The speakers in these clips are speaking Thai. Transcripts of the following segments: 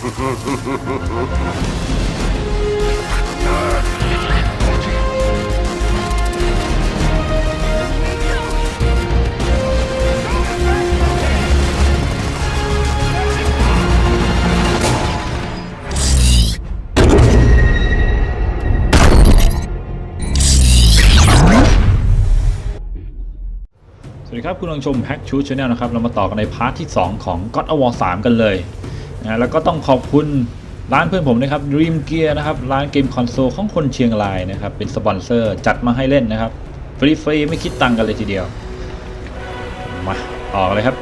สวัสดีครับ คุณลังชม Hack Shoot Channel นะครับ เรามาต่อกันในพาร์ทที่ 2 ของ God of War 3 กันเลย นะแล้วก็ต้องขอบคุณร้านเพื่อนผมนะครับ Dream Gear นะครับ ร้านเกมคอนโซลของคนเชียงรายนะครับ เป็นสปอนเซอร์จัดมาให้เล่นนะครับ ฟรีๆไม่คิดตังค์กันเลยทีเดียว มาต่อกเลยครับ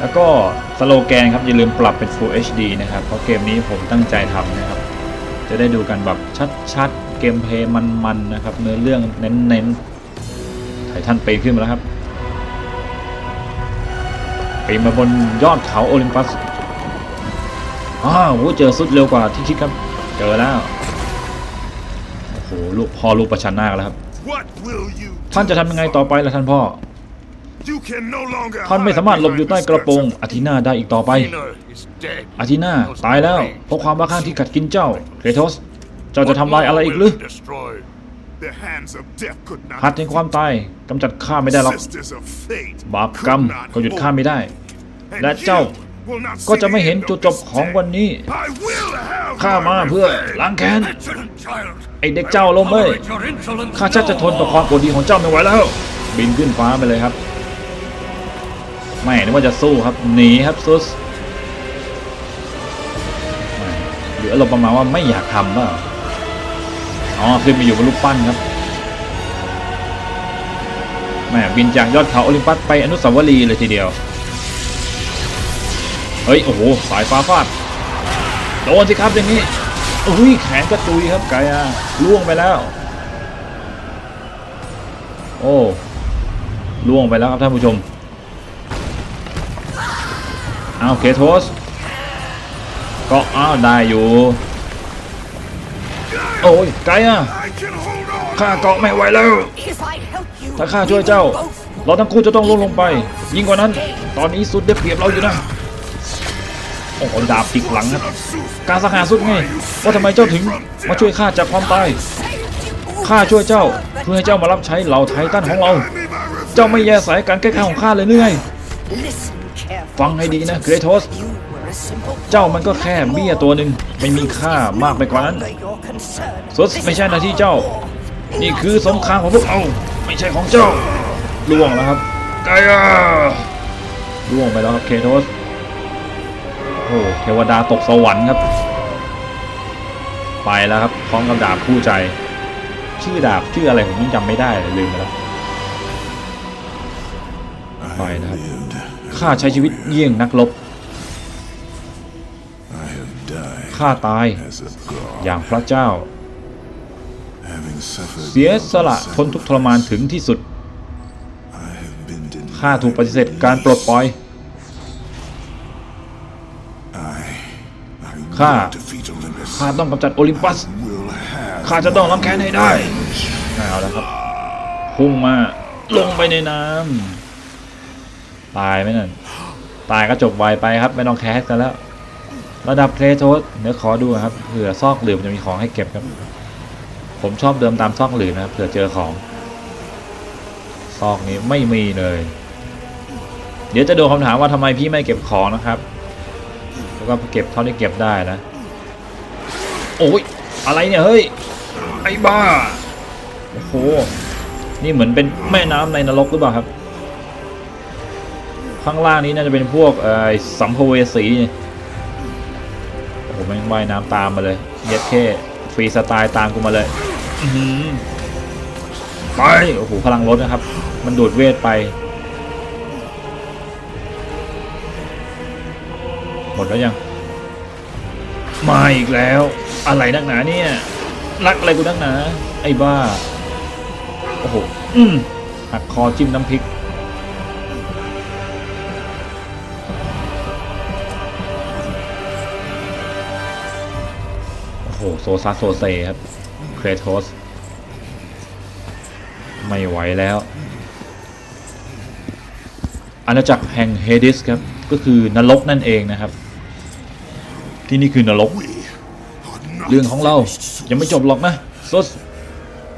แล้วก็สโลแกนครับ อย่าลืมปรับเป็น Full HD นะครับ เพราะเกมนี้ผมตั้งใจทำนะครับ จะได้ดูกันแบบชัดๆ เกมเพลย์มันๆนะครับ เนื้อเรื่องเน้นๆไททันไปขึ้นมาแล้วครับปีนมาบนยอดเขาโอลิมปัส อ้าวโหเจอสุดเร็วกว่าที่คิดครับ เจอแล้ว โอ้โหลูกพ่อลูกประชันหน้ากันแล้วครับ What will you ท่านจะทำยังไงต่อไปล่ะท่านพ่อ You can no longer ท่านไม่สามารถหลบอยู่ใต้กระโปรงอาทินาได้อีกต่อไป Athena is dead. อาทินาตายแล้ว เพราะความบ้าคลั่งที่กัดกินเจ้าเครโทส เจ้าจะทำลายอะไรอีกหรือ Destroy. The hands of death could not หัดแห่งความตายกำจัดข้าไม่ได้หรอก Sisters of fate บาปกรรม could not ก็หยุดข้าไม่ได้ And และเจ้า you will not ก็ see จะไม่ the เห็น end of จุดจบ this ของ day. วันนี้ I will have ข้า my มาเพื่อ revenge. ล้างแค้น Excellent child. ไอเด็กเจ้าลมเอ้ย Tolerate your insolence ข้าชักจะทนต่อความโกรธดีของเจ้าไม่ไหวแล้ว บินขึ้นฟ้าไปเลยครับ ไม่นึกว่าจะสู้ครับหนีครับซุสไม่หรืออารมณ์ประมาณว่าไม่อยากทำเปล่าอ๋อขึ้นไปอยู่บนรูปปั้นครับแม่บินจากยอดเขาโอลิมปัสไปอนุสาวรีย์เลยทีเดียว เฮ้ย โอ้โห สายฟ้าฟาด โดนสิครับอย่างนี้อุ้ยแขนกระตุยครับไกอาล่วงไปแล้ว โอ้ล่วงไปแล้วครับท่านผู้ชมเอาเคโทสก็อ้าวได้อยู่ โอ้ยไกอา I can hold on. ข้าเกาะไม่ไหวแล้ว ถ้าข้าช่วยเจ้า เราทั้งคู่จะต้องลงลงไป ยิ่งกว่านั้น ตอนนี้สุดได้เปรียบเราอยู่นะ โอ้โหดาบติกหลังครับการสังหารสุดไงว่าทำไมเจ้าถึงมาช่วยข้าจากความตายข้าช่วยเจ้าเพื่อให้เจ้ามารับใช้เหล่าไททันของเรา เจ้าไม่แยแสการแก้ไขของข้าเลยหรือไง listen carefully. ฟังให้ดีนะเกรโทส You were a simple เจ้ามันก็แค่เบี้ยตัวหนึ่งไม่มีค่ามากไปกว่านั้น longer you're concerned. สุดไม่ใช่หน้าที่เจ้า นี่คือสงครามของพวกเราไม่ใช่ของเจ้าล่วงแล้วครับไกอาล่วงไปแล้วครับเคโทส โอ้เทวดาตกสวรรค์ครับ ไปแล้วครับพร้อมกับดาบคู่ใจ ชื่อดาบชื่ออะไรผมยังจำไม่ได้เลยลืมไปแล้วไปนะครับข้าใช้ชีวิตเยี่ยงนักรบข้าตายอย่างพระเจ้า เสียสละทนทุกทรมานถึงที่สุดข้าถูกปฏิเสธการปลดปล่อย ข้า defeat Olympus. ข้าต้องกำจัดโอลิมปัส will have ข้าจะต้องล้างแค้นให้ได้เอาแล้วครับพุ่งมาลงไปในน้ำตายไหมนั่นตายก็จบไวไปครับไม่ต้องแคสกันแล้ว ระดับเครโทสเดี๋ยวขอดูครับเผื่อซอกหลืมจะมีของให้เก็บครับ ผมชอบเดิมตามซอกหลืมนะครับเผื่อเจอของ ซอกนี้ไม่มีเลย เดี๋ยวจะโดนคำถามว่าทำไมพี่ไม่เก็บของนะครับแล้ว ก็เก็บเท่าที่เก็บได้นะ โอ้ยอะไรเนี่ยเฮ้ยไอ้บ้าโอ้โหนี่เหมือนเป็นแม่น้ำในนรกหรือเปล่าครับ ข้างล่างนี้น่าจะเป็นพวกเอ่อสัมภเวสีนี่โอ้โหแม่งว่ายน้ำตามมาเลยเย็ดแค่ฟรีสไตล์ตามกูมาเลยอื้อหือไปโอ้โหพลังรถนะครับ มันดูดเวทไป มดแล้วยัง มาอีกแล้ว อะไรนักหนาเนี่ย รักอะไรกูนักหนา ไอ้บ้า โอ้โหอืมหักคอจิ้มน้ำพริก โอ้โห โซซัสโซเซครับ เครโทส ไม่ไหวแล้วอาณาจักรแห่งเฮดิสครับ ก็คือนรกนั่นเองนะครับ ที่นี่คือนรก We are not เรื่องของเรา finished, ยังไม่จบหรอกนะซุส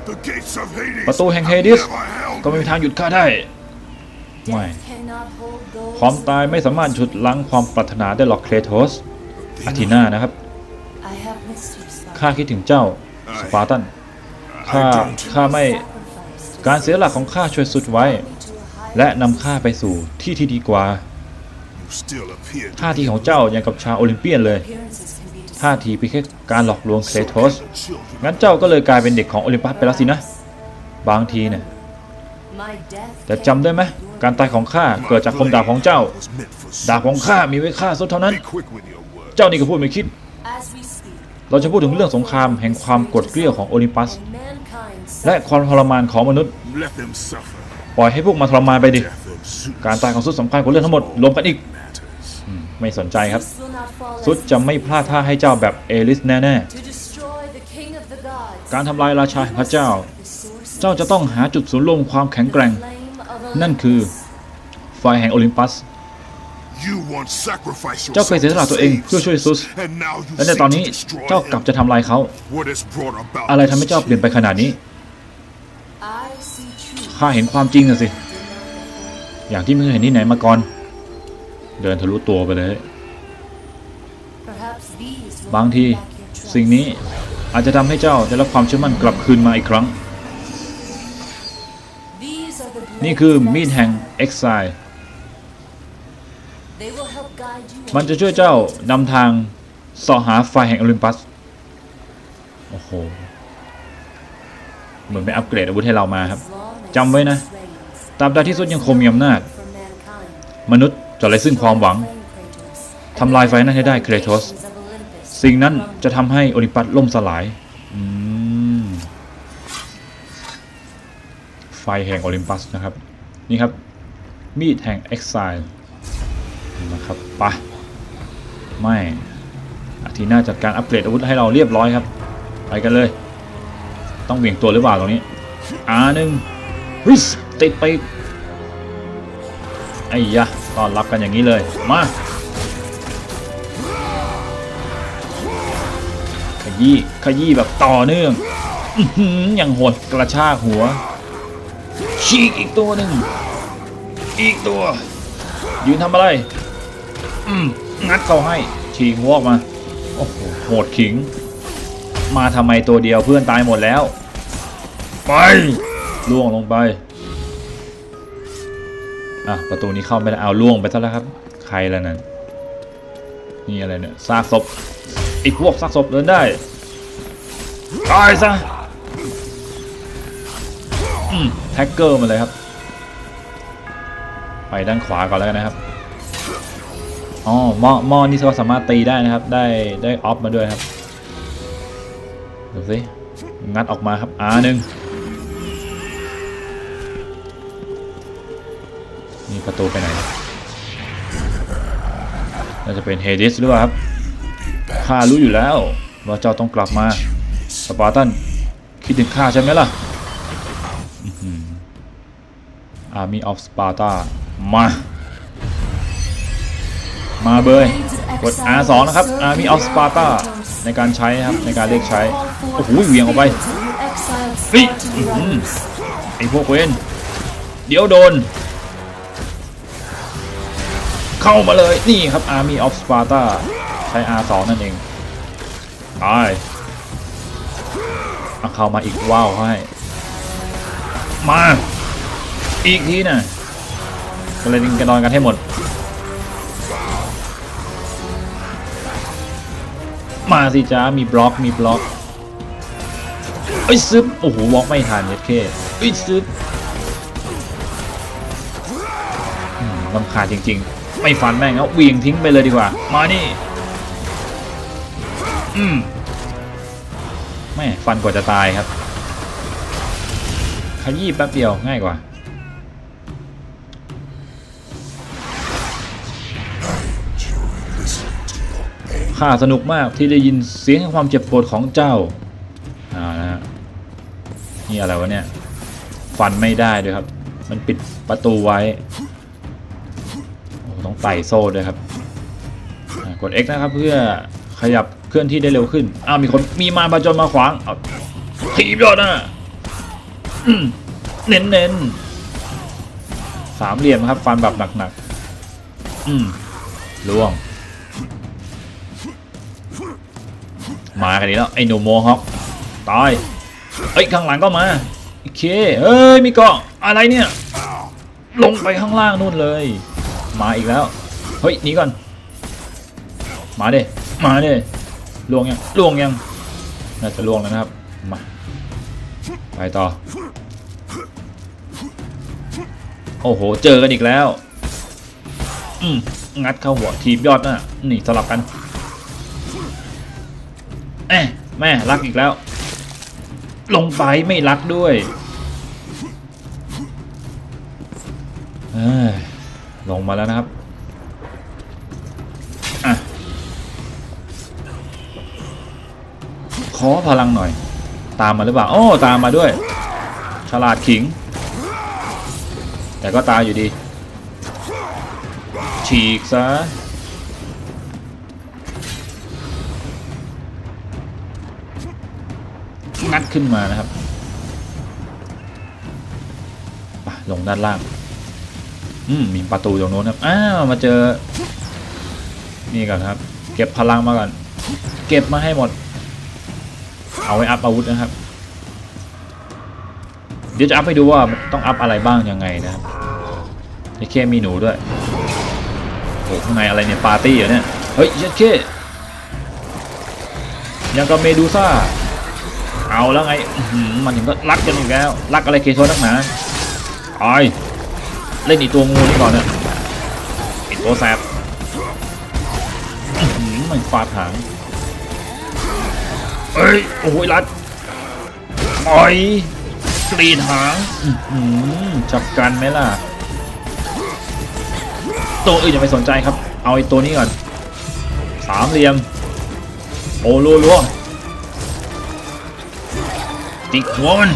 The gates of Hades ประตูแห่งเฮ have ดิส never held ก็ไม่มีทางหยุดข้าได้ไม่ Cannot hold those ความตายไม่สามารถฉุดลั้งความปรารถนาได้หรอกเครโทสอาทีนานะครับ I have missed you, son. ข้าคิดถึงเจ้าสปาร์ตันข้าข้าไม่ Sacrificed การเสียหลักของข้าช่วยสุดไว้ to a high และนำข้าไปสู่ที่ที่ดีกว่า ท่าทีของเจ้ายังกับชาวโอลิมเปียนเลย appearances can be ท่าทีเพียงแค่การหลอกลวงเครโทส children. งั้นเจ้าก็เลยกลายเป็นเด็กของโอลิมปัสไปแล้วสินะ บางทีเนี่ย My death แต่จำได้ไหมการตายของข้าเกิดจากคมดาบของเจ้า Was meant for ดาบของข้ามีไว้ฆ่าสุดเท่านั้น Be quick with your words. เจ้านี่ก็พูดไม่คิด as we speak. เราจะพูดถึงเรื่องสงครามแห่งความกดเกลี้ยวของโอลิมปัส And mankind และความทรมานของมนุษย์ Let them suffer. ปล่อยให้พวกมาทรมานไปดิ Death of Zeus การตายของซุดสำคัญกว่าเรื่องทั้งหมดรวมกันอีก matters. ไม่สนใจครับ will not fall ซุดจะไม่พลาดท่าให้เจ้าแบบเอลิสแน่ to destroy the king of the gods. ๆการทำลายราชาแห่งพระเจ้า The source เจ้าจะต้องหาจุดศูนย์รวมความแข็งแกร่ง flame of นั่นคือไฟแห่งโอลิมปัส You once sacrificed เจ้าเคยเสียสละ yourself ตัวเอง to เพื่อช่วย Zeus, ซุส and now you และใน seek ตอนนี้ to destroy เจ้ากลับ him. จะทำลายเขา What has brought about อะไร this ทำให้เจ้าเปลี่ยนไปขนาดนี้ I see truth ข้าเห็นความจริงนะสิ อย่างที่ไม่เคยเห็นที่ไหนมาก่อน เดินทะลุตัวไปเลย Perhaps these will บางที bring back your trust. สิ่งนี้อาจจะทำให้เจ้าได้รับความเชื่อมั่นกลับคืนมาอีกครั้ง These are the นี่คือ blades มีด of แห่ง exile. เอ็กไซ They will help guide you มันจะช่วยเจ้านำทางเสาะหาไฟแห่งโอลิมปัส โอ้โห เหมือนไปอัปเกรดอาวุธให้เรามาครับ as long as จำไว้นะ Zeus reigns ตราบใดที่สุดยังคงมีอำนาจ for mankind. มนุษย์ จะไร้ซึ่งความหวังทำลายไฟนั้นให้ได้เครโทสสิ่งนั้นจะทำให้โอลิมปัสล่มสลายไฟแห่งโอลิมปัสนะครับ นี่ครับ มีดแห่งเอ็กไซนะครับไปะไม่อาทีหน้าจัดการอัปเกรดอาวุธให้เราเรียบร้อยครับ ไปกันเลย ต้องเบี่ยงตัวหรือเปล่าตรงนี้อาหนึ่งวิสติดไปไอ้ยะ ต้อนรับกันอย่างนี้เลย มาขยี้ขยี้แบบต่อเนื่องอย่างโหดกระชากหัวฉีกอีกตัวหนึ่งอีกตัว ยืนทำอะไรงัดเขาให้ฉีกหัวออกมาโอ้โหโหดขิง มาทำไมตัวเดียวเพื่อนตายหมดแล้ว ไปล่วงลงไป อะประตูนี้เข้าไม่ได้เอาล่วงไปซะแล้วครับ ใครแล้วนั่นนี่อะไรเนี่ยซากศพไอ้พวกซากศพเดินได้ตายซะแท็กเกอร์มาเลยครับ ไปด้านขวาก่อนแล้วกันนะครับอ๋อหม้อหม้อนี่ก็สามารถตีได้นะครับ ได้ได้ออฟมาด้วยครับดูสิงัดออกมาครับอาหนึ่ง นี่ประตูไปไหนน่าจะเป็นเฮดิสหรือเปล่าครับข้ารู้อยู่แล้วว่าเจ้าต้องกลับมาสปาร์ตันคิดถึงข้าใช่ไหมล่ะ Army of Sparta มา มาเบยกด R2 นะครับ Army of Sparta ในการใช้ครับในการเรียกใช้ โอ้โหเหวียงออกไปนี่อื้อหือไอพวกเวนเดี๋ยวโดน เข้ามาเลยนี่ครับ Army of Sparta ใช้ R2 นั่นเองไปเอาเข้ามาอีกว้าวเขาให้มาอีกทีนะก็เลยกันนอนกันให้หมด มาสิจ้ามีบล็อกมีบล็อกเอ้ยซึบโอ้โหวอล์กไม่ทันเย็ดเคเอ้ยซึบลำคาญจริง ๆ ไม่ฟันแม่งเอาเวียงทิ้งไปเลยดีกว่า มานี่ อืมแม่ฟันกว่าจะตายครับ ขยี้แป๊บเดียวง่ายกว่า ข้าสนุกมากที่ได้ยินเสียงแห่งความเจ็บปวดของเจ้าอ่านะฮะนี่อะไรวะเนี่ย ฟันไม่ได้ด้วยครับ มันปิดประตูไว้ โอ้ต้องไต่โซ่ด้วยครับอ่ากด X นะครับเพื่อขยับเคลื่อนที่ได้เร็วขึ้น อ้าวมีคนมีมารผจญมาขวางเอาถีบยอดนะเน้นเน้นสามเหลี่ยมครับ ฟันแบบหนักๆ อืมล่วง มากันดีแล้วไอ้หนูโมฮอคตายเอ้ยข้างหลังก็มา โอเคเอ้ยมีเกาะอะไรเนี่ย ลงไปข้างล่างนู่นเลย มาอีกแล้ว เฮ้ยหนีก่อน มาเด้มาเด้ล่วงยังล่วงยังน่าจะล่วงแล้วนะครับ มา ไปต่อ โอ้โห เจอกันอีกแล้ว อืมงัดเข้าหัวทีมยอดน่ะนี่สลับกันแม่แม่รักอีกแล้ว ลงไปไม่รักด้วยเอ้ย ลงมาแล้วนะครับอะขอพลังหน่อย ตามมาหรือเปล่าโอ้ตามมาด้วย ฉลาดขิง แต่ก็ตายอยู่ดี ฉีกซะงัดขึ้นมานะครับลงด้านล่าง อืมมีประตูตรงโน้นครับอ้าวมาเจอ นี่ก่อนครับ เก็บพลังมาก่อน เก็บมาให้หมด เอาไว้อัพอาวุธนะครับ เดี๋ยวจะอัพให้ดูว่าต้องอัพอะไรบ้างยังไงนะครับไอ้เคมีหนูด้วยโอ้ข้างในอะไรเนี่ยปาร์ตี้เหรอเนี่ยเฮ้ยเยัดเคยังกับเมดูซ่าเอาแล้วไงมันถึงก็รักกันอีกแล้วรักอะไรเคโชนักหนาไอ เล่นอีตัวงูนี่ก่อนเนะไอีตัวแสบมันฟาดหางเอ้ย โอ้ยรัดปล่อยกรีดหางจับกันไหมล่ะ ตัวอื่นอย่าไปสนใจครับ เอาไอ้ตัวนี้ก่อน สามเหลี่ยม โอ้ลัวลัวติกหัวมัน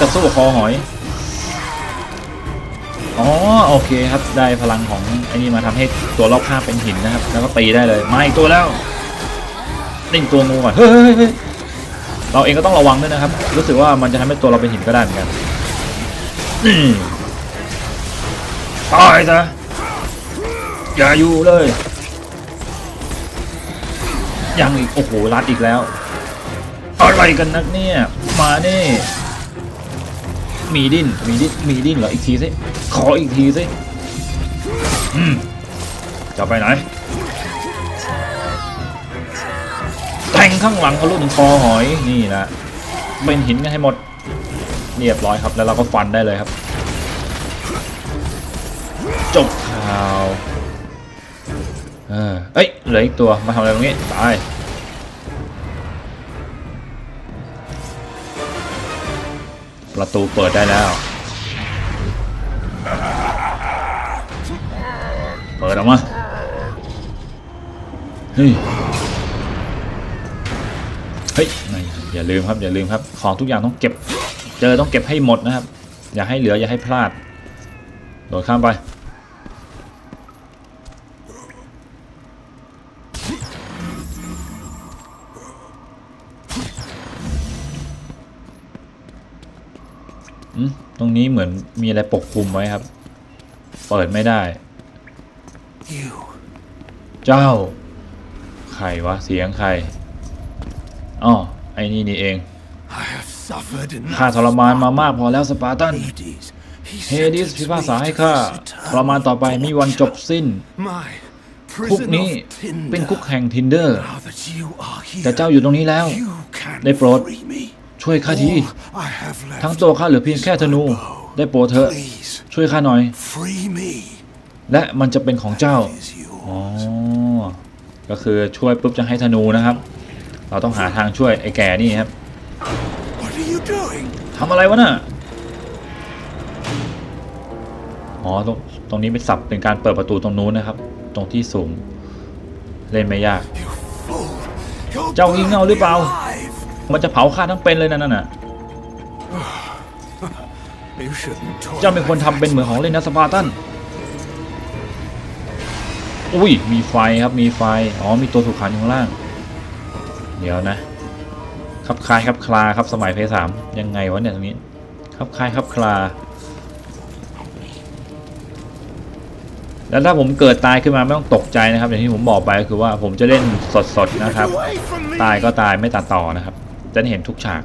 กระสู้คอหอย อ๋อโอเคครับได้พลังของไอ้นี่มาทำให้ตัวรอบข้างเป็นหินนะครับ แล้วก็ตีได้เลยมาอีกตัวแล้วนี่ตัวงูก่อนเฮ้ยเฮ้ยเฮ้ยเราเองก็ต้องระวังด้วยนะครับ รู้สึกว่ามันจะทำให้ตัวเราเป็นหินก็ได้เหมือนกันตายซะอย่าอยู่เลยยังอีกโอ้โหรัดอีกแล้วอะไรกันนักเนี่ยมาเนี่ มีดิ้นมีดิ้นมีดิ้นเหรออีกทีสิขออีกทีสิอืมจะไปไหนแทงข้างหลังทะลุถึงคอหอยนี่นะเป็นหินกันให้หมดเรียบร้อยครับ แล้วเราก็ฟันได้เลยครับ จบข่าวเออเอ้ยเหลืออีกตัวมาทำอะไรตรงนี้ตาย ประตูเปิดได้แล้ว เปิดออกมา เฮ้ย เฮ้ย อย่าลืมครับ อย่าลืมครับ ของทุกอย่างต้องเก็บ เจอต้องเก็บให้หมดนะครับ อย่าให้เหลือ อย่าให้พลาด โดดข้ามไป นี้เหมือนมีอะไรปกคลุมไว้ครับ เปิดไม่ได้ เจ้า ใครวะ เสียงใครอ๋อไอ้นี่นี่เองข้าทรมานมามากพอแล้วสปาร์ตัน เฮดิสพิพากษาให้ข้าทรมานต่อไปมีวันจบสิ้น คุกนี้เป็นคุกแห่งทินเดอร์ แต่เจ้าอยู่ตรงนี้แล้ว ได้โปรด ช่วยข้าที All I have left ทั้งตัวข้าเหลือเพียงแค่ธนู ได้โปรดเถอะ Please ช่วยข้าหน่อย free me. และมันจะเป็นของเจ้า Is อ๋อ yours. ก็คือช่วยปุ๊บจะให้ธนูนะครับ เราต้องหาทางช่วยไอ้แก่นี่ครับ What are you doing? ทำอะไรวะน่ะ อ๋อ ตรงตรงนี้เป็นสับเป็นการเปิดประตูตรงนู้นนะครับ ตรงที่สูง เล่นไม่ยาก You fool. You'll เจ้างี่เง่าหรือเปล่า burn alive. มันจะเผาข้าทั้งเป็นเลยนะนั่นน่ะ You shouldn't เจ้าเป็นคนทำเป็นเหมือนของเล่นนะสปาร์ตันอุ้ยมีไฟครับมีไฟอ๋อมีตัวถูกขันอยู่ข้างล่าง เดี๋ยวนะครับคลายครับคลาครับสมัยเพย์สามยังไงวะเนี่ยตรงนี้ครับคลายครับคลา แล้วถ้าผมเกิดตายขึ้นมาไม่ต้องตกใจนะครับ อย่างที่ผมบอกไปก็คือว่าผมจะเล่นสดๆนะครับ Away from me! ตายก็ตายไม่ตัดต่อนะครับ จะเห็นทุกฉาก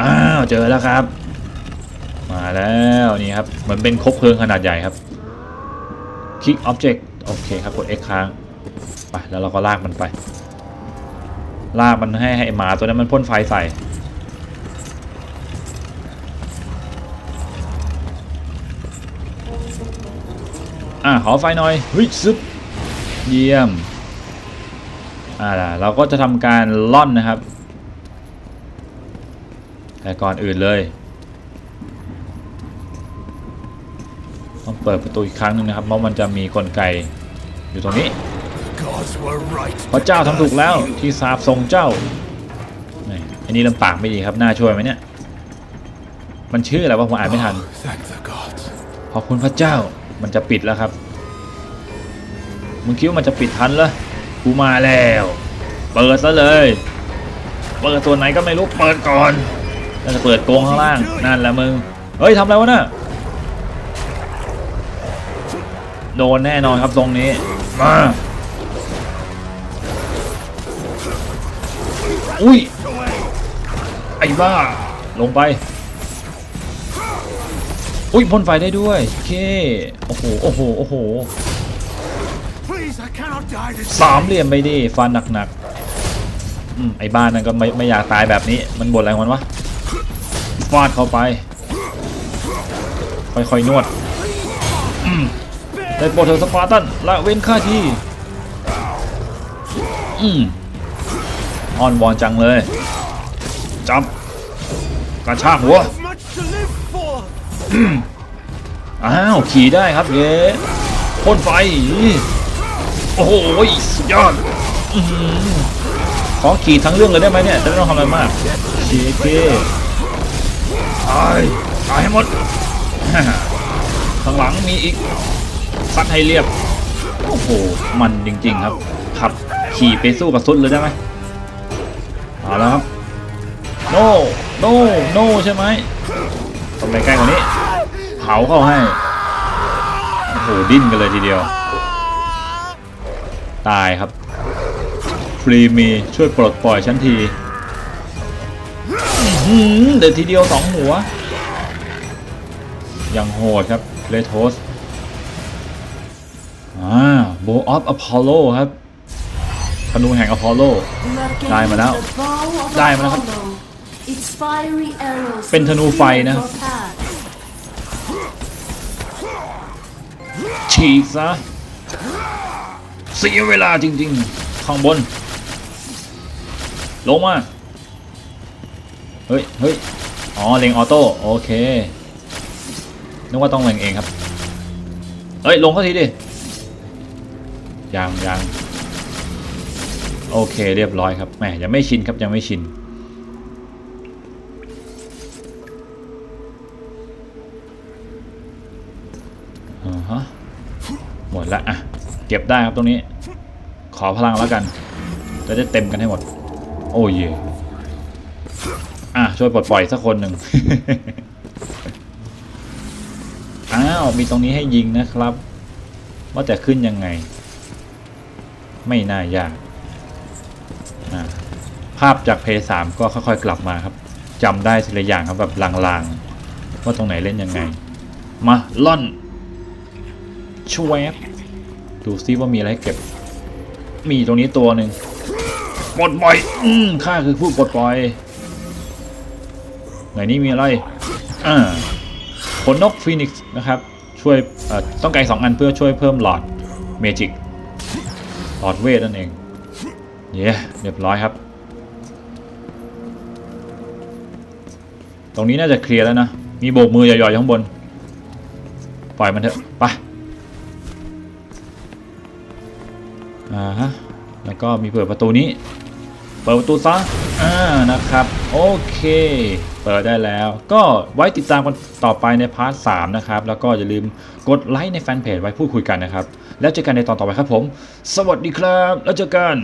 อ้าว เจอแล้วครับ มาแล้วนี่ครับมือนเป็นคบเพลิงขนาดใหญ่ครับ คลิก Object โอเคครับกด X ค้างไปแล้วเราก็ลากมันไป ลากมันให้ให้หมาตัวนั้นมันพ่นไฟใส่ อะขอไฟหน่อยเฮ้ยซึบเยี่ยมอ่าเราก็จะทำการล่อนนะครับ แต่ก่อนอื่นเลย ต้องเปิดประตูอีกครั้งหนึ่งนะครับ เพราะมันจะมีกลไกอยู่ตรงนี้ พระเจ้าทำถูกแล้วที่สาบทรงเจ้า อันนี้ลำปากไม่ดีครับน่าช่วยไหมเนี่ย มันชื่ออะไรวะผมอ่านไม่ทัน ขอบคุณพระเจ้า มันจะปิดแล้วครับ มึงคิดว่ามันจะปิดทันเหรอ กูมาแล้ว เปิดซะเลย เปิดตัวไหนก็ไม่รู้ เปิดก่อน แล้วจะเปิดโกงข้างล่างนั่นแหละมึงเฮ้ยทำอะไรวะน่ะโดนแน่นอนครับตรงนี้มาอุ้ยไอ้บ้าลงไปอุ้ยพ่นไฟได้ด้วยโอเคโอ้โหโอ้โหโอ้โหสามเหลี่ยมไปดิฟันหนักๆอืมไอ้บ้านนั่นก็ไม่ไม่อยากตายแบบนี้มันบ่นอะไรงมันวะ ฟาดเข้าไป ค่อยๆนวดได้โปรเธอร์สปาร์ตันละเว้นค่าที่อืมอ้อนวอนจังเลยจับกระชากหัวอ้าว ขี่ได้ครับเย้พ่นไฟ โอ้โหสุดยอดอขอขี่ทั้งเรื่องเลยได้ไหมเนี่ย จะไม่ต้องทำอะไรมากเคเค หมด ข้างหลังมีอีกซัดให้เรียบ โอ้โห มันจริง ๆ ครับ ขับขี่ไปสู้กับซุดเลยได้ไหมเอาแล้วครับ โน โน โนใช่ไหมต้องไปใกล้กว่านี้ เผาเข้าให้ โอ้โห ดิ้นกันเลยทีเดียว ตายครับฟรีมีช่วยปลดปล่อยฉันทีเดี๋ยวทีเดียวสองหัว ยังโหดครับเลโทสอ่าโบออฟอพอลโลครับธนูแห่งอพอลโล ได้มาแล้ว ได้มาแล้วครับ เป็นธนูไฟนะฉีกซะเสียเวลาจริงๆ ข้างบน ลงมา เฮ้ยเฮ้ยอ๋อ เล็งออโต้ โอเค นึกว่าต้องเล็งเองครับ เฮ้ย ลงเข้าทีดิยังยังโอเคเรียบร้อยครับแหมยังไม่ชินครับยังไม่ชินอ่าฮะหมดละอะเก็บได้ครับตรงนี้ ขอพลังแล้วกันจะได้เต็มกันให้หมด โอ้ยอะช่วยปลดปล่อยสักคนหนึ่งาวมีตรงนี้ให้ยิงนะครับ ว่าแต่ขึ้นยังไง ไม่น่ายากภาพจากเพย์สามก็ค่อยๆกลับมาครับจำได้ทีละอย่างครับแบบลางๆ ว่าตรงไหนเล่นยังไง มาล่อนชวบดูซิว่ามีอะไรให้เก็บ มีตรงนี้ตัวหนึ่งปลดปล่อย อืมข้าคือผู้ปลดปล่อย ไหนนี่มีอะไร อ่าขนนกฟีนิกซ์นะครับ ช่วยต้องการสองอันเพื่อช่วยเพิ่มหลอดเมจิกหลอดเวทนั่นเองเย้เรียบร้อยครับ ตรงนี้น่าจะเคลียร์แล้วนะ มีโบกมือหย่อยๆอยู่ข้างบน ปล่อยมันเถอะไปอ่าฮะแล้วก็มีเปิดประตูนี้ เปิดประตูซะอ่านะครับ โอเค เปิดได้แล้ว ก็ไว้ติดตามกันต่อไปในพาร์ท 3 นะครับ แล้วก็อย่าลืมกดไลค์ในแฟนเพจไว้พูดคุยกันนะครับ แล้วเจอกันในตอนต่อไปครับผม สวัสดีครับ แล้วเจอกัน